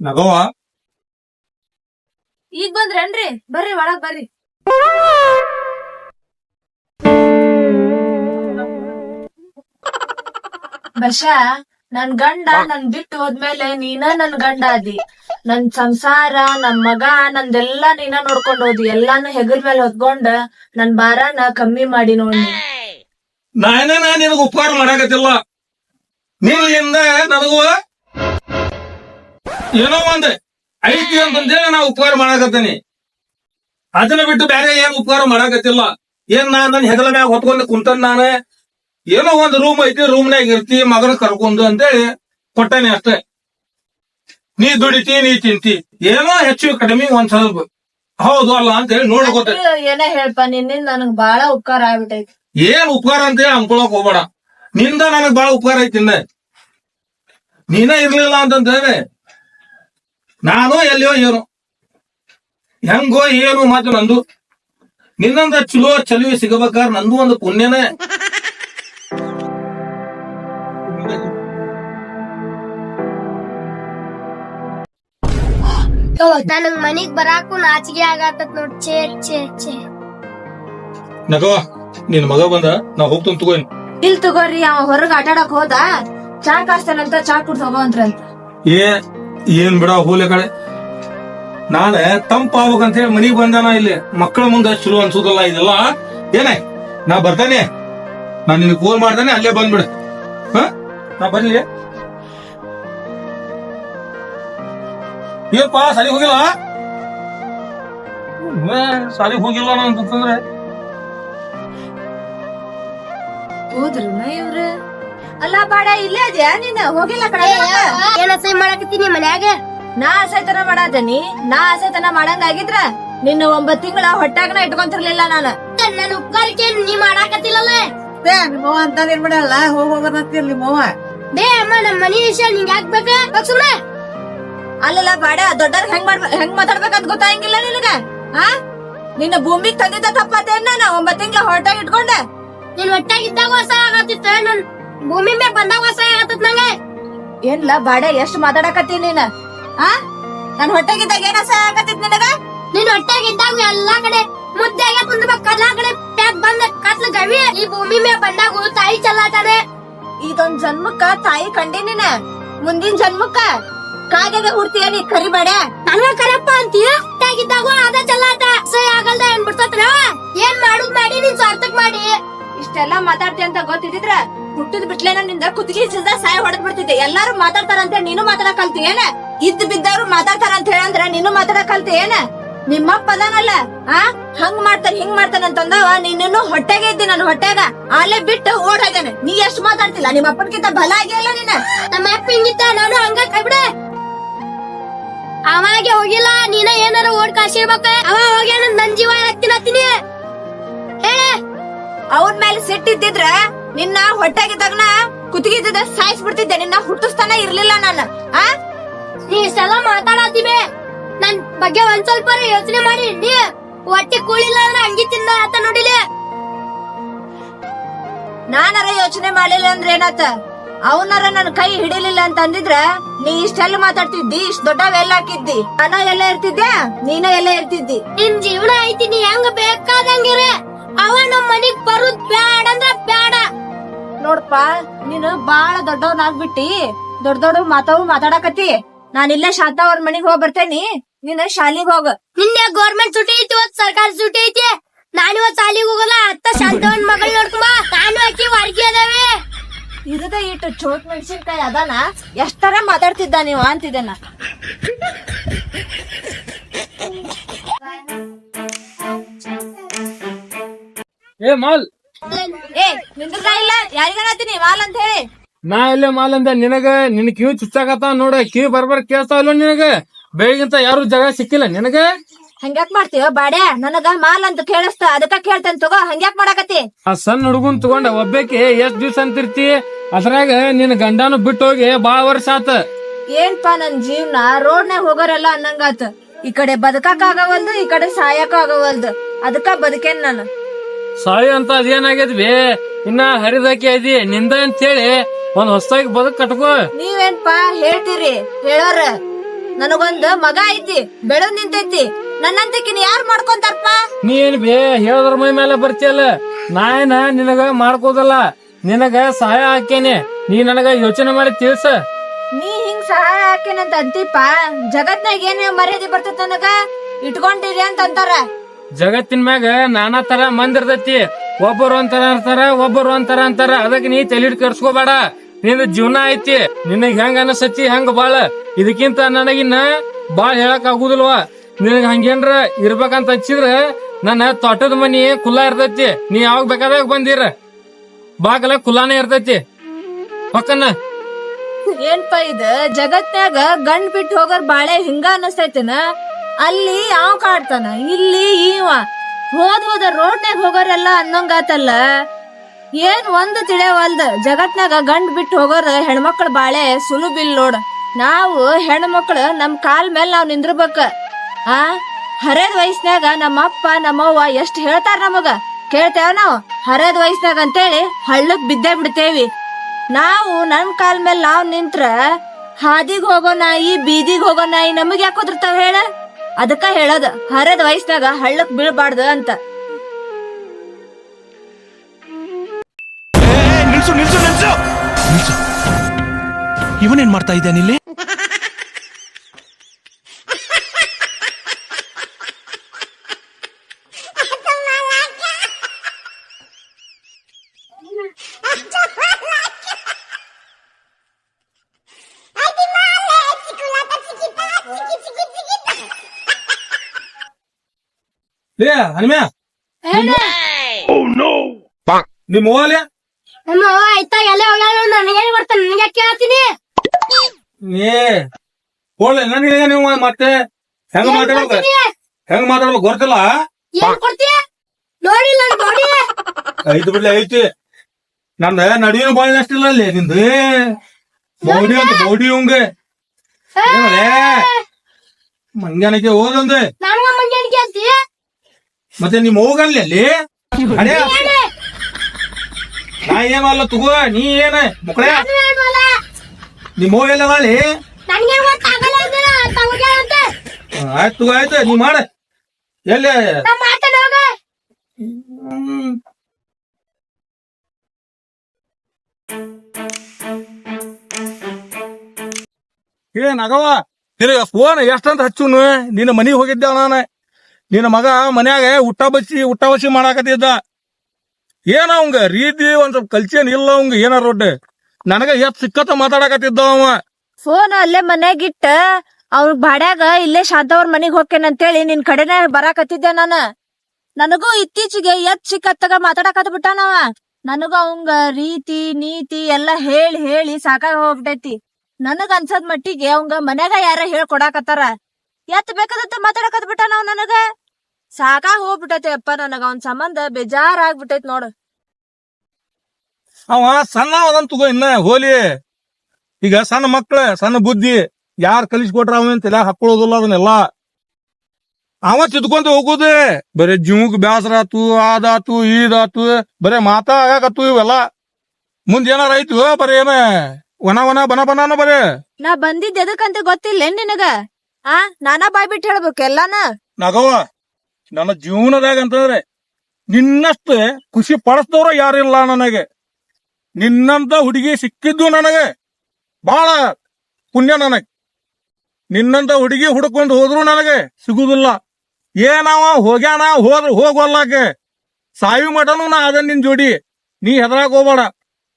ನಗವ? ಈಗ ಬಂದ್ರೇನ್ರಿ? ಬರ್ರಿ, ಒಳಗ್ ಬರ್ರಿ. ಬಶಾ, ನನ್ ಗಂಡ ನನ್ ಬಿಟ್ಟು ಹೋದ್ಮೇಲೆ ನೀನ ನನ್ ಗಂಡ ಅದಿ ನನ್ ಸಂಸಾರ, ನನ್ ಮಗ, ನಂದೆಲ್ಲ ನೀನ ನೋಡ್ಕೊಂಡ್ ಹೋದಿ. ಎಲ್ಲಾನು ಹೆಗಲ್ ಮೇಲೆ ಹೊತ್ಕೊಂಡ ನನ್ ಭಾರನ ಕಮ್ಮಿ ಮಾಡಿ ನೋಡಿ ನಾನೇ ನಾ ನಿನಗ ಉಪಕಾರ ಮಾಡಾಕತ್ತಿಲ್ಲ. ನಿನ್ನಿಂದ ನನಗೂ ಏನೋ ಒಂದ್ ಐತಿ ಅಂತಂದೇಳಿ ನಾ ಉಪಕಾರ ಮಾಡಾಕತ್ತೀನಿ. ಅದನ್ನ ಬಿಟ್ಟು ಬೇರೆ ಏನ್ ಉಪಕಾರ ಮಾಡಾಕತ್ತಿಲ್ಲ. ಏನ್ ನಾ ನನ್ ಹೆಗಲ ಮ್ಯಾಗ ಹೊತ್ಕೊಂಡ್ ಕುಂತನ್ ನಾನು? ಏನೋ ಒಂದ್ ರೂಮ್ ಐತಿ ರೂಮ್ನಾಗ ಇರ್ತಿ, ಮಗನ ಕರ್ಕೊಂಡು ಅಂತೇಳಿ ಕೊಟ್ಟನೆ ಅಷ್ಟೇ. ನೀ ದುಡಿತಿ ನೀ ತಿಂತಿ. ಏನೋ ಹೆಚ್ಚು ಕಡಿಮೆ ಒಂದ್ ಸ್ವಲ್ಪ. ಹೌದು ಅಲ್ಲ ಅಂತ ಹೇಳಿ ನೋಡ್ಕೋತ ಏನ ಹೇಳ್ಪ ನಿನ್ನಿಂದ ನನಗ್ ಬಹಳ ಉಪಕಾರ ಆಗ್ಬಿಟ್ಟೈತಿ. ಏನ್ ಉಪಕಾರ ಅಂತೇಳಿ ಅನ್ಕೊಳಕ್ ಹೋಗ್ಬೇಡ. ನಿಂದ ನನಗ್ ಬಾಳ ಉಪಕಾರ ಐತಿ ನೀನ ಇರ್ಲಿಲ್ಲ ಅಂತಂದ್ರೆ ನಾನು ಎಲ್ಲಿಯೋ ಏನು. ಹೆಂಗೋ ಏನು ಮಾತು ನಂದು. ನಿನ್ನಂದ ಚಲೋ ಚಲುವೆ ಸಿಗಬೇಕಾದ್ರೆ ನಂದು ಒಂದು ಪುಣ್ಯನೇ. ನನಗ್ ಮನಿಗ್ ಬರಾಕು ನಾಚಿಗೆ ಆಗತ್ತ ನೋಡ್. ಛೇ ಛೇ ಛೇ. ನಗವ ನಿನ್ ಮಗ ಬಂದ ನಾ ಹೋಗ್ತೀನಿ ತಗೋ. ಇಲ್ ತಗೋರಿ ಅವ ಹೊರಗ್ ಆಟಾಡಕ್ ಹೋದ. ಚಾ ಕಾಸ್ತಾನಂತ ಚಾ ಕುಡ್ ಅಂತ. ಏ ಏನ್ ಬಿಡ ಹೋಲೆ ಕಡೆ. ನಾಳೆ ತಂಪ ಅಂತ ಹೇಳಿ ಮನಿಗ್ ಬಂದಾನ ಇಲ್ಲಿ. ಮಕ್ಕಳ ಮುಂದೆ ಚಲೋ ಅನ್ಸೋದಲ್ಲ ಇದೆಲ್ಲ. ಏನೇ ನಾ ಬರ್ತಾನೆ. ನಾ ನಿನ್ ಫೋನ್ ಮಾಡ್ತಾನೆ ಅಲ್ಲೇ ಬಂದ್ಬಿಡ. ಹ? ನಾ ಬರ್ಲಿ. ಏನಪ್ಪ ಸಾಲಿಗೆ ಹೋಗಿಲ್ಲ ಸಾಲಿಗೆ ಹೋಗಿಲ್ಲ ನಾನು ಅಂತಂದ್ರೆ? ಹೋದ್ರನ ಇವ್ರ? ಅಲ್ಲ ಬಾಡ ಇಲ್ಲೇ ಅದ್ಯಾ ನೀನ್? ಹೋಗಿಲ್ಲ ಕಡೆ ಏನ ಸೈ ಮಾಡಕತ್ತೀನಿ ಮನ್ಯಾಗ? ನಾ ಆಸೆತನ ಮಾಡಾದನಿ ನಾ? ಆಸೆತನ ಮಾಡಂಗಾಗಿದ್ರ ನಿನ್ನ ಒಂಬತ್ ತಿಂಗಳ ಹೊಟ್ಟಾಗನ ಇಟ್ಕೊಂತಿರ್ಲಿಲ್ಲ ನಾನು. ನನ್ನ ಉಪ್ಕಾರಕ್ಕೆ ನೀ ಮಾಡಾಕತ್ತಿಲ್ಲಲ್ಲ? ನಿಮ್ಮವ್ವ ಅಂತ ನಿರ್ಬಿಡಲ್ಲ ಹೋಗ್ ಹೋಗೋದಂತೀರ್ ನಿಮ್ಮವ್ವ? ಬೇ ಅಮ್ಮ ನಮ್ಮ ಮನಿ ವಿಷಯ ನಿಂಗ್ ಹಾಕ್ಬೇಕ ಸುಮ್ನೆ. ಅಲ್ಲಲ್ಲ ಬಾಡ ದೊಡ್ಡರ್ ಹೆಂಗ್ ಮಾಡ್ ಹೆಂಗ್ ಮಾತಾಡ್ಬೇಕಂತ ಗೊತ್ತಾಗಿಲ್ಲ ನಿನಗ? ಹಾ ನಿನ್ನ ಭೂಮಿಗ್ ತಂದಿದ್ದ ತಪ್ಪತ್ತೇನ್ ನಾನು? ಒಂಬತ್ ತಿಂಗಳ ಹೊರಟಾಗಿ ಇಟ್ಕೊಂಡೆ. ನೀನ್ ಹೊಟ್ಟಾಗಿದ್ದಾಗ ಹೊಸ ಆಗತ್ತಿತ್ತ ನನ್ ಭೂಮಿ ಮೇಲೆ ಬಂದಾಗ ಹೊಸ ಆಗತ್ತ ನಂಗೆ. ಏನ್ಲ ಬಾಡ ಎಷ್ಟ್ ಮಾತಾಡಕತ್ತಿ ನೀನ್? ಆ? ನನ್ ಹೊಟ್ಟಾಗಿದ್ದಾಗ ಏನ ಆಗತ್ತಿತ್ ನಿನಗ? ನೀನ್ ಹೊಟ್ಟಾಗಿದ್ದಾಗ ಎಲ್ಲಾ ಕಡೆ ಮುದ್ದೆಗೆ ಕುಂದ್ಬೇಕು ಎಲ್ಲಾ ಕಡೆ ಪ್ಯಾಕ್ ಬಂದ ಕತ್ಲ ಗವಿ. ಈ ಭೂಮಿ ಮೇಲೆ ಬಂದಾಗ ತಾಯಿ ಚಲ್ಲಾತಾನೆ ಇದೊಂದ್ ಜನ್ಮಕ್ಕ ತಾಯಿ ಕಂಡಿ ನೀನ? ಮುಂದಿನ ಜನ್ಮಕ್ಕ? ಕಾಗೆಗೆ ಹುಡ್ತೀಯ ನೀ ಕರಿಬೇಡ? ನನಗ ಕರಪ್ಪ ಅಂತೀಯ? ತಾಗಿದ್ದಾಗ ಅದ ಚಲ್ಲಾಟ. ಸೈ, ಆಗಲ್ದ ಏನ್ ಬಿಡ್ತತ್ರ ಏನ್ ಮಾಡುದ್ ಮಾಡಿ, ನೀನ್ ಸಾರ್ಥಕ್ ಮಾಡಿ. ಇಷ್ಟೆಲ್ಲ ಮಾತಾಡ್ತಿ ಅಂತ ಗೊತ್ತಿದ್ರ ಹುಟ್ಟಿದ್ ಬಿಟ್ಲೇನ ನಿಂದ ಕುತ್ತಿಗೆ ಸಿಲ್ದ ಸಾಯ ಹೊಡೆದ್ ಬಿಡ್ತಿದ್ದೆ. ಎಲ್ಲಾರು ಮಾತಾಡ್ತಾರಂತ, ನೀನು ಮಾತಾಡಕ್ ಕಲ್ತಿ ಏನ? ಇದ್ ಬಿದ್ದವ್ರು ಮಾತಾಡ್ತಾರ ಅಂತ ಹೇಳಂದ್ರ ನೀನು ಮಾತಾಡಕ್ ಕಲ್ತಿ ಏನ? ನಿಮ್ಮಪ್ಪ ಅದಾನಲ್ಲ, ಆ? ಹಂಗ್ ಮಾಡ್ತಾನ, ಹಿಂಗ್ ಮಾಡ್ತಾನ ಅಂತಂದವ. ನೀನು ಹೊಟ್ಟೆಗೆ ಇದ್ದಿ ನಾನು, ಹೊಟ್ಟೆಗ. ಅಲ್ಲೇ ಬಿಟ್ಟು ಓಡ್ ಹೋಗ್ಯಾನ ನೀ ಎಷ್ಟ್ ಮಾತಾಡ್ತಿಲ್ಲ? ನಿಮ್ಮ ಅಪ್ಪನ್ಕಿಂತ ಬಲ ಆಗಿಲ್ಲ ನೀನ? ನಮ್ಮ ಅಪ್ಪ ಹಿಂಗಿತ್ತ ನಾನು ಹಂಗ ಕೈಬಿಡ ಅವಾಗೆ ಹೋಗಿಲ್ಲ ನೀನ ಏನಾರ ಓಡ್ ಕಾಸಿರ್ಬೇಕ? ಅವ ಹೋಗ್ಯಾನ ನನ್ ಜೀವ ಹತ್ತಿನ. ಹೇಳೆ. ಅವನ ಅವನ್ ಮೇಲೆ ಸಿಟ್ಟಿದ್ದಿದ್ರ ನಿನ್ನ ಹೊಟ್ಟೆಗಿದ್ದಾಗನ ಕುತ್ತಿಗಿದ್ದ ಸಾಯಿಸ್ಬಿಡ್ತಿದ್ದೆ. ನಿನ್ನ ಹುಟ್ಟಿಸ್ತಾನ ಇರ್ಲಿಲ್ಲ ನಾನು. ಆ? ನೀ ಸಲ ಮಾತಾಡತ್ತೀವಿ. ನನ್ ಬಗ್ಗೆ ಒಂದ್ ಸ್ವಲ್ಪ ಯೋಚನೆ ಮಾಡಿ ನೀ ಹೊಟ್ಟೆ ಕೂಳಿಲ್ಲ ಅಂದ್ರೆ ಅಂಗಿ ತಿಂದ ಆತ ನೋಡಿಲಿ. ನಾನಾರ ಯೋಚನೆ ಮಾಡಿಲ್ಲ ಅಂದ್ರೆ ಏನಾತ? ಅವನರ ನನ್ ಕೈ ಹಿಡಿಲಿಲ್ಲ ಅಂತ ಅಂದಿದ್ರ ನೀ ಇಷ್ಟೆಲ್ಲ ಮಾತಾಡ್ತಿದ್ದಿ ಇಷ್ಟ ದೊಡ್ಡವೆಲ್ಲ ಹಾಕಿದ್ದಿ. ನಾನು ಎಲ್ಲ ಇರ್ತಿದ್ದೆ ನೀನ ಎಲ್ಲ ಇರ್ತಿದ್ದಿ. ನಿನ್ ಜೀವನ ಐತಿ ನೀ ಹೆಂಗ ಬೇಕಾದಂಗಿರ? ಅವ ನಮ್ ಮನಿಗ್ ಬರುದ್ ಬ್ಯಾಡ ಅಂದ್ರ ಬ್ಯಾಡ. ನೋಡಪ್ಪ ನೀನು ಬಾಳ ದೊಡ್ಡವನಾಗ್ಬಿಟ್ಟಿ ದೊಡ್ಡ ದೊಡ್ಡ ಮಾತಾವು ಮಾತಾಡಕತ್ತಿ. ನಾನಿಲ್ಲ ಶಾಂತ ಅವ್ರ ಮನಿಗ್ ಹೋಗ್ ಬರ್ತೇನಿ. ನೀನ್ ಶಾಲಿಗ್ ಹೋಗ. ನಿನ್ನೆ ಗೌರ್ಮೆಂಟ್ ಸುಟಿ ಐತಿ ಇವತ್ ಸರ್ಕಾರಿ ಸುಟಿ ಐತಿ. ನಾನಿವತ್ ಶಾಲಿಗ್ ಹೋಗಲ್ಲ ಅತ್ತ ಶಾಂತವನ್ ಮಗಳ್ ನೋಡ್ಕೊಂಬ ನಾನು ಅಕ್ಕಿ ವರ್ಗಿ ಅದಾವೆ. ಇರದ ಇಟ್ಟು ಚೋಟ್ ಮೆಣಸಿನ್ಕಾಯಿ ಅದಾನ ಎಷ್ಟರ ಮಾತಾಡ್ತಿದ್ದ ನೀವು ಅಂತಿದ್ದೆ ನಾ ಏ ಮಾಲ್. ಏ ನಿಂದ್ರ ಇಲ್ಲ? ಯಾರಿಗಾನತ್ತೀನಿ ಮಾಲ್ ಅಂತ ಹೇಳಿ. ನಾ ಇಲ್ಲೇ ಮಾಲ್ ಅಂದ. ನಿನಗ ನಿನ್ ಕಿವಿ ಚುಚ್ಚಾಕತ್ತ ನೋಡ. ಕಿವಿ ಬರ್ಬರ್ ಕೇಳ್ತಾವಲ್ಲ ನಿನಗ? ಬೇಗಿಂತ ಯಾರು ಜಾಗ ಸಿಕ್ಕಿಲ್ಲ ನಿನಗ? ಹಂಗ್ಯಾಕ್ ಮಾಡ್ತೀವ ಬಾಡ್ಯಾ ನನಗ ಮಾಲ್ ಅಂತ ಕೇಳಿಸ್ತ ಅದಕ್ಕ ಕೇಳ್ತೇನೆ ತಗೋ ಹಂಗ್ಯಾಕ್ ಮಾಡಾಕತ್ತಿ? ಆ ಸಣ್ಣ ಹುಡುಗನ್ ತಗೊಂಡ ಒಬ್ಬಾಕಿ ಎಷ್ಟ್ ದಿವ್ಸ ಅಂತಿರ್ತಿ? ಅದ್ರಾಗ ನಿನ್ ಗಂಡನು ಬಿಟ್ಟು ಹೋಗಿ ಬಾಳ ವರ್ಷ ಆತ. ಏನ್ಪಾ ನನ್ ಜೀವನ? ರೋಡ್ನಾಗ ಹೋಗೋರೆಲ್ಲ ಅನ್ನಂಗಾತ. ಈ ಕಡೆ ಬದುಕಾಕ ಆಗವಲ್ದು ಈ ಕಡೆ ಸಾಯಕ ಆಗವಲ್ದು. ಅದಕ್ಕ ಬದುಕೇನ್ ನಾನು? ಸಾಯಿ ಅಂತ ಅದೇನಾಗಿದ್ವಿ ಇನ್ನ ಹರಿದಾಕಿ ಅದಿ ನಿಂದ ಅಂತ ಹೇಳಿ ಒಂದ್ ಹೊಸದಾಗಿ ಬದುಕ್ ಕಟ್ಕೋ. ನೀವೇನ್ಪಾ ಹೇಳ್ತೀರಿ? ಹೇಳೋರ ನನಗೊಂದು ಮಗ ಐತಿ ಬೆಳೆದ್ ನಿಂತೈತಿ. ನನ್ನಂತಕಿನ ಯಾರು ಮಾಡ್ಕೊಂತಾರಪ್ಪ? ನೀನ್ ಬೇ ಹೇಳದ್ರ ಮೈ ಮೇಲೆ ಬರ್ತಿಯಲ್ಲ? ನಾಯನ ನಿನಗ ಮಾಡ್ಕೋದಲ್ಲ. ನಿನಗ ಸಹಾಯ ಹಾಕೇನೆ ನೀ ನನಗ ಯೋಚನೆ ಮಾಡಿ ತಿಳಿಸ. ನೀ ಹಿಂಗ್ ಸಹಾಯ ಹಾಕೇನಂತ ಅಂತಿಪ್ಪ. ಜಗತ್ನಾಗ ಏನ್ ಮರ್ಯಾದೆ ಬರ್ತದ ನನಗ? ಇಟ್ಕೊಂಡಿರಿ ಅಂತ ಅಂತಾರ. ಜಗತ್ತಿನ ಮ್ಯಾಗ ನಾನಾ ತರ ಮಂದಿ ಇರ್ತೈತಿ. ಒಬ್ಬರು ಒಂಥರ ಇರ್ತಾರ ಒಬ್ಬರು ಒಂಥರ ಅಂತಾರ. ಅದಕ್ಕೆ ನೀ ತಲೆ ಕರ್ಸ್ಕೋಬೇಡ ನಿನ್ನ ಜೀವನ ಐತಿ. ನಿನಗ್ ಹೆಂಗ ಅನಸತಿ ಹೆಂಗ ಬಾಳ. ಇದಕ್ಕಿಂತ ನನಗಿನ್ನ ಬಾಳ್ ಹೇಳಕ್ ಆಗುದಿಲ್ವಾ? ನಿನಗ್ ಹಂಗೇನ್ರ ಇರ್ಬೇಕಂತ ಹಚ್ಚಿದ್ರ ನನ್ನ ತೋಟದ ಮನಿ ಕುಲ್ಲ ಇರ್ತೈತಿ. ನೀ ಯಾವಾಗ ಬೇಕಾದಾಗ ಬಂದಿರ? ಬಾಗಲ ಕುಲ್ಲಾನೇ ಇರ್ತೈತಿ. ಪಕ್ಕನ. ಏನ್ಪ ಇದ? ಜಗತ್ನ್ಯಾಗ ಗಂಡ್ ಬಿಟ್ಟು ಹೋಗೋರ್ ಬಾಳೆ ಹಿಂಗ ಅನಸ್ತೈತನ? ಅಲ್ಲಿ ಯಾವ ಕಾಡ್ತಾನ? ಇಲ್ಲಿ ಈವ ಹೋದ್ ಹೋದ ರೋಡ್ನ್ಯಾಗ ಹೋಗೋರೆಲ್ಲ ಅನ್ನಂಗಾತಲ್ಲ. ಏನ್ ಒಂದು ತಿಳಿಯವಲ್ದ ಜಗತ್ನಾಗ ಗಂಡ್ ಬಿಟ್ಟು ಹೋಗೋರ್ ಹೆಣ್ಮಕ್ಳ ಬಾಳೆ ಸುಲುಬಿಲ್ ನೋಡ್. ನಾವು ಹೆಣ್ಮಕ್ಳು ನಮ್ ಕಾಲ್ ಮೇಲೆ ನಾವ್ ನಿಂದ್ರಬೇಕ. ಆ? ಹರೇದ್ ವಯಸ್ಸಿನಾಗ ನಮ್ಮ ಅಪ್ಪ ನಮ್ಮವ್ವ ಎಷ್ಟ್ ಹೇಳ್ತಾರ ನಮಗ? ಕೇಳ್ತೇವ ನಾವು? ಹರೇದ್ ವಯಸ್ಸಿನಾಗ ಅಂತೇಳಿ ಹಳ್ಳಕ್ ಬಿದ್ದೇ ಬಿಡ್ತೇವಿ. ನಾವು ನನ್ನ ಕಾಲ್ ಮೇಲೆ ನಾವ್ ನಿಂತ್ರ ಹಾದಿಗ್ ಹೋಗೋ ನಾಯಿ, ಬೀದಿಗ್ ಹೋಗೋ ನಾಯಿ ನಮಗ್ ಯಾಕೆ ಒದರ್ತಾವ ಹೇಳ? ಅದಕ್ಕ ಹೇಳೋದು ಹರದ ವಯಸ್ಸಿನಾಗ ಹಳ್ಳಕ್ ಬೀಳ್ಬಾರ್ದು ಅಂತ. ಇವನೇನ್ ಮಾಡ್ತಾ ಇದ್ದಾನೆ ಲೇ ಹನುಮ್ಯಾ ನಿಮ್ಮ ಹೋಗಲೆ ನಮ್ಮ ಅವ್ವ ಆಯ್ತಾ ಎಲ್ಲ ಹೋಗ್ಯಾಳ ನನಗೇನ್ ಬರ್ತಾನೆ ನನಗೆ ಕೇಳ್ತೀನಿ ನೀ ಹೋಗ್ಲೆ ನನಗೆ ನೀವು ಮತ್ತೆ? ಹೆಂಗ ಮಾತಾಡ್ಬೇಕು? ಹೆಂಗ್ ಮಾತಾಡ್ಬೇಕು ಗೊತ್ತಿಲ್ಲ? ಏನ್ ಕೊಡ್ತೀಯ? ನೋಡಿಲ್ಲ ನೋಡಿ ಐದು ಬಿಡ್ಲೆ ಐತಿ. ನಂದ ನಡುವಿನ ಬಾಳ ಅಷ್ಟಿಲ್ಲ ಅಲ್ಲಿ ನಿಂದು ಬೌಡಿ ಅಂತ ಬೌಡಿ ಏನಲೇ ಮಂಗ್ಯಾನಕ್ಕೆ ಹೋದಂದೆ ನನಗ ಮಂಜಾನಿಕೆ ಅಂತಿ ಮತ್ತೆ ನಿಮ್ ಹೋಗಲ್ಲಿ ಅಲ್ಲಿ? ನಾ ಏನಲ್ಲ ತಗೋ, ನೀ ಏನ, ಮಕ್ಕಳೇ? ನಿಮ್ ಹೋಗ ಎಲ್ಲ ಮಾಡಿ. ಆಯ್ತು ಆಯ್ತು, ನೀ ಮಾಡ. ಎಲ್ಲಿ? ಏ ನಗವ ನಿನಗ ಫೋನ್ ಎಷ್ಟಂತ ಹಚ್ಚುನು? ನಿನ್ನ ಮನಿಗ್ ಹೋಗಿದ್ದೆ ನಾನು. ನಿನ್ನ ಮಗ ಮನ್ಯಾಗ ಊಟ ಬಸಿ ಊಟ ಬಸಿ ಮಾಡಾಕತ್ತಿದ್ದ. ಏನ ಅವಂಗ? ರೀತಿ ಒಂದ್ ಸ್ವಲ್ಪ ಕಲ್ಚೇನ್ ಇಲ್ಲ ಅವಂಗ, ಏನಾರ ರೊಡ್ಡ ನನಗ ಎತ್ ಸಿಕ್ಕತ್ತ ಮಾತಾಡಕತ್ತಿದ್ದ ಅವ. ಫೋನ್ ಅಲ್ಲೇ ಮನ್ಯಾಗಿಟ್ಟ ಅವ್ರ ಬಾಡ್ಯಾಗ ಇಲ್ಲೇ ಶಾಂತವ್ರ ಮನಿಗ್ ಹೇಳಿ ನಿನ್ ಕಡೆನೆ ಬರಾಕತ್ತಿದ್ದೆ ನಾನ. ನನಗೂ ಇತ್ತೀಚೆಗೆ ಎತ್ ಸಿಕ್ಕತ್ತಾಗ ಮಾತಾಡಕತ್ ಬಿಟ್ಟಾನವ ನನಗೂ ಅವಂಗ ರೀತಿ, ನೀತಿ ಎಲ್ಲಾ ಹೇಳಿ ಹೇಳಿ ಸಾಕಾಗಿ ಹೋಗ್ಬಿಟ್ಟೈತಿ. ನನಗ ಅನ್ಸದ್ ಮಟ್ಟಿಗೆ ಅವಂಗ ಮನ್ಯಾಗ ಯಾರ ಹೇಳ್ಕೊಡಾಕತ್ತಾರ. ಎತ್ ಬೇಕಾದಂತ ಮಾತಾಡಕತ್ ಬಿಟ್ಟಾನ ನಾವ್ ನನಗ? ಸಾಕಾಗ ಹೋಗ್ಬಿಟ್ಟೈತಿ ಅಪ್ಪ ನನಗ ಅವನ್ ಸಂಬಂಧ ಬೇಜಾರ್ ಆಗ್ಬಿಟ್ಟೈತಿ ನೋಡು. ಅವ ಸಣ್ಣ ತಗೋ ಇನ್ನ ಹೋಲಿ. ಈಗ ಸಣ್ಣ ಮಕ್ಳ ಸಣ್ಣ ಬುದ್ಧಿ ಯಾರ್ ಕಲಿಸ್ಕೊಟ್ರ ಅವನ್ ತಲೆ ಹಾಕೊಳ್ಳೋದಿಲ್ಲ ಅದನ್ನೆಲ್ಲ? ಅವ ತಿದ್ಕೊಂತ ಹೋಗುದೇ. ಬರೇ ಜೀವಕ್ ಬ್ಯಾಸರ ಆತು ಅದಾತು ಇದಾತು ಬರೇ ಮಾತಾ ಆಗಾಕತ್ತು ಇವೆಲ್ಲ. ಮುಂದ ಏನಾರ ಐತು ಬರೇ ಏನ? ವನ ಬನ ಬನಾನ ಬರೇ. ನಾ ಬಂದಿದ್ದ ಎದಕ್ಕಂತ ಗೊತ್ತಿಲ್ಲ ನಿನಗ? ಆ, ನಾನಾ ಬಾಯ್ ಬಿಟ್ಟು ಹೇಳ್ಬೇಕು, ಎಲ್ಲಾನ? ನಗವ ನನ್ನ ಜೀವನದಾಗ ಅಂತಂದ್ರೆ ನಿನ್ನಷ್ಟು ಖುಷಿ ಪಡಿಸ್ದವ್ರ ಯಾರಿಲ್ಲ ನನಗೆ. ನಿನ್ನಂತ ಹುಡುಗಿ ಸಿಕ್ಕಿದ್ದು ನನಗೆ ಬಹಳ ಪುಣ್ಯ ನನಗೆ. ನಿನ್ನಂತ ಹುಡುಗಿ ಹುಡ್ಕೊಂಡು ಹೋದ್ರು ನನಗೆ ಸಿಗುದಿಲ್ಲ. ಏನವ ಹೋಗ್ಯಾನ, ಹೋದ್ ಹೋಗೋಲ್ಲಾಕೆ ಸಾಯಿ ಮಠನು ನಾ ಅದ ನಿನ್ ಜೋಡಿ. ನೀ ಹೆದರಾಕ್ ಹೋಗ್ಬೇಡ.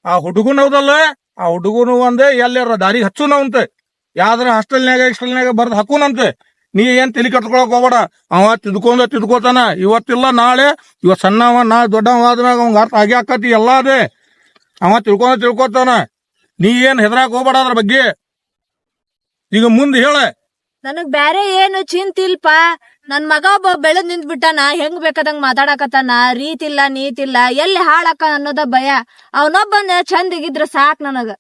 ಆ ಹುಡುಗನ ಹೌದಲ್ಲ ಆ ಹುಡುಗನು ಒಂದೇ, ಎಲ್ಲಾರ ದಾರಿ ಹಚ್ಚುನವಂತೆ. ಯಾವ್ದಾರ ಹಾಸ್ಟೆಲ್ನ್ಯಾಗ ಇಸ್ಟೆಲ್ನ್ಯಾಗ ಬರ್ದು ಹಾಕೂನಂತೆ. ನೀ ಏನ್ ತಲೆ ಕಟ್ಕೊಳಕ್ ಹೋಗ್ಬೇಡ. ಅವ ತಿದ್ಕೊಂಡ ತಿದ್ಕೋತಾನ. ಇವತ್ತಿಲ್ಲ, ನಾಳೆ. ಇವತ್ ಸಣ್ಣವ, ನಾ ದೊಡ್ಡವ ಆದ್ಮ್ಯಾಗ ಅವಂಗ ಅರ್ಥ ಆಗಿ ಆಕತಿ, ಎಲ್ಲ ಅದೇ. ಅವ ತಿಳ್ಕೊಂಡ ತಿಳ್ಕೊತಾನ. ನೀ ಏನ್ ಹೆದರಾಕ್ ಹೋಗ್ಬೇಡ ಅದ್ರ ಬಗ್ಗೆ. ಈಗ ಮುಂದ್ ಹೇಳ. ನನಗ್ ಬ್ಯಾರೆ ಏನು ಚಿಂತಿಲ್ಪ ನನ್ ಮಗ ಒಬ್ಬ ಬೆಳೆದ್ ನಿಂತ್ ಬಿಟ್ಟಾನ ಹೆಂಗ್ ಬೇಕಾದಂಗ್ ಮಾತಾಡಕತ್ತಾನ? ರೀತಿಲ್ಲ, ನೀತಿಲ್ಲ. ಎಲ್ಲಿ ಹಾಳಾಕ ಅನ್ನೋದ ಭಯ. ಅವನೊಬ್ಬನ ಚಂದಿಗಿದ್ರ ಸಾಕ್ ನನಗ.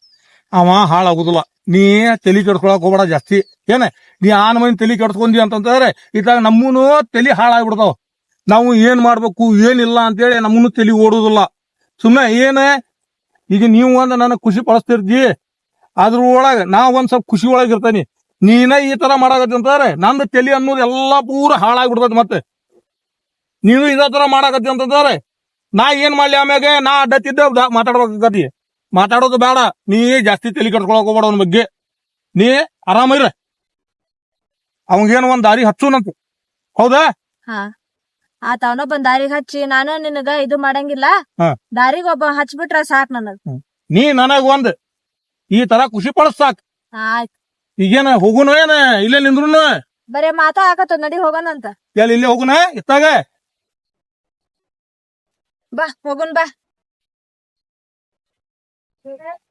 ಅವ ಹಾಳಾಗುದಿಲ್ಲ. ನೀ ತಲೆ ಕೆಡ್ಸ್ಕೊಳಕ್ ಹೋಗ್ಬೇಡ ಜಾಸ್ತಿ. ಏನ? ನೀ ಆನ್ ಮಂದಿ ತಲೆ ಕೆಡ್ಸ್ಕೊಂಡಿ ಅಂತಂದ್ರೆ ಇತ್ತಾಗ ನಮ್ಮೂನು ತಲೆ ಹಾಳಾಗ್ಬಿಡ್ತಾವ. ನಾವು ಏನ್ ಮಾಡ್ಬೇಕು, ಏನಿಲ್ಲ ಅಂತೇಳಿ ನಮ್ಮನ್ನು ತಲೆ ಓಡುದಿಲ್ಲ. ಸುಮ್ಮನೆ ಏನ? ಈಗ ನೀವು ಒಂದು ನನಗೆ ಖುಷಿ ಪಡಿಸ್ತಿರ್ತಿ ಅದ್ರ ಒಳಗೆ ನಾ ಒಂದ್ ಸ್ವಲ್ಪ ಖುಷಿ ಒಳಗ ಇರ್ತಾನಿ. ನೀನ ಈ ತರ ಮಾಡಾಕತ್ತಿ ಅಂತಾರೆ ನಂದು ತಲೆ ಅನ್ನೋದು ಎಲ್ಲಾ ಪೂರ ಹಾಳಾಗ್ಬಿಡ್ತೈತಿ ಮತ್ತೆ. ನೀನು ಇದೇ ತರ ಮಾಡಾಕತ್ತಿ ಅಂತಂದ್ರೆ ನಾ ಏನ್ ಮಾಡ್ಲಿ ಆಮ್ಯಾಗೆ? ನಾ ಅಡ್ಡತ್ತಿದ್ದೆ ಮಾತಾಡ್ಬೇಕಾಗತಿ ಮಾತಾಡೋದು ಬೇಡ. ನೀ ಜಾಸ್ತಿ ತಲೆ ಕಟ್ಕೊಳಕ್ ಹೋಗ್ಬೇಡ ಅವನ ಬಗ್ಗೆ. ನೀ ಆರಾಮಿರ ಅವಂಗೇನು ಒಂದ್ ದಾರಿ ಹಚ್ಚುನಂತ. ಹೌದಾ? ಹಾ. ಆತ ಅವನೊಬ್ಬನ್ ದಾರಿಗ್ ಹಚ್ಚಿ ನಾನು ನಿನಗ ಇದು ಮಾಡಂಗಿಲ್ಲ. ಹಾ. ದಾರಿಗ್ ಒಬ್ಬ ಹಚ್ಬಿಟ್ರ ಸಾಕ್ ನನಗ್. ನೀ ನನಗ ಒಂದ್. ಈ ತರ ಖುಷಿ ಪಡಿಸ್ ಸಾಕ್. ಆಯ್ತ್. ಈಗೇನ ಹೋಗುನ ಏನ? ಇಲ್ಲೇ ನಿಂದ್ರುನು? ಬರೇ ಮಾತಾ ಆಗತ್ತ ನಡಿ ಹೋಗೋಣಂತ ಎಲ್ಲಿ ಇಲ್ಲೇ ಹೋಗುನ? ಇತ್ತಾಗ? ಬಾ ಹೋಗುನ್ ಬಾ. Yeah.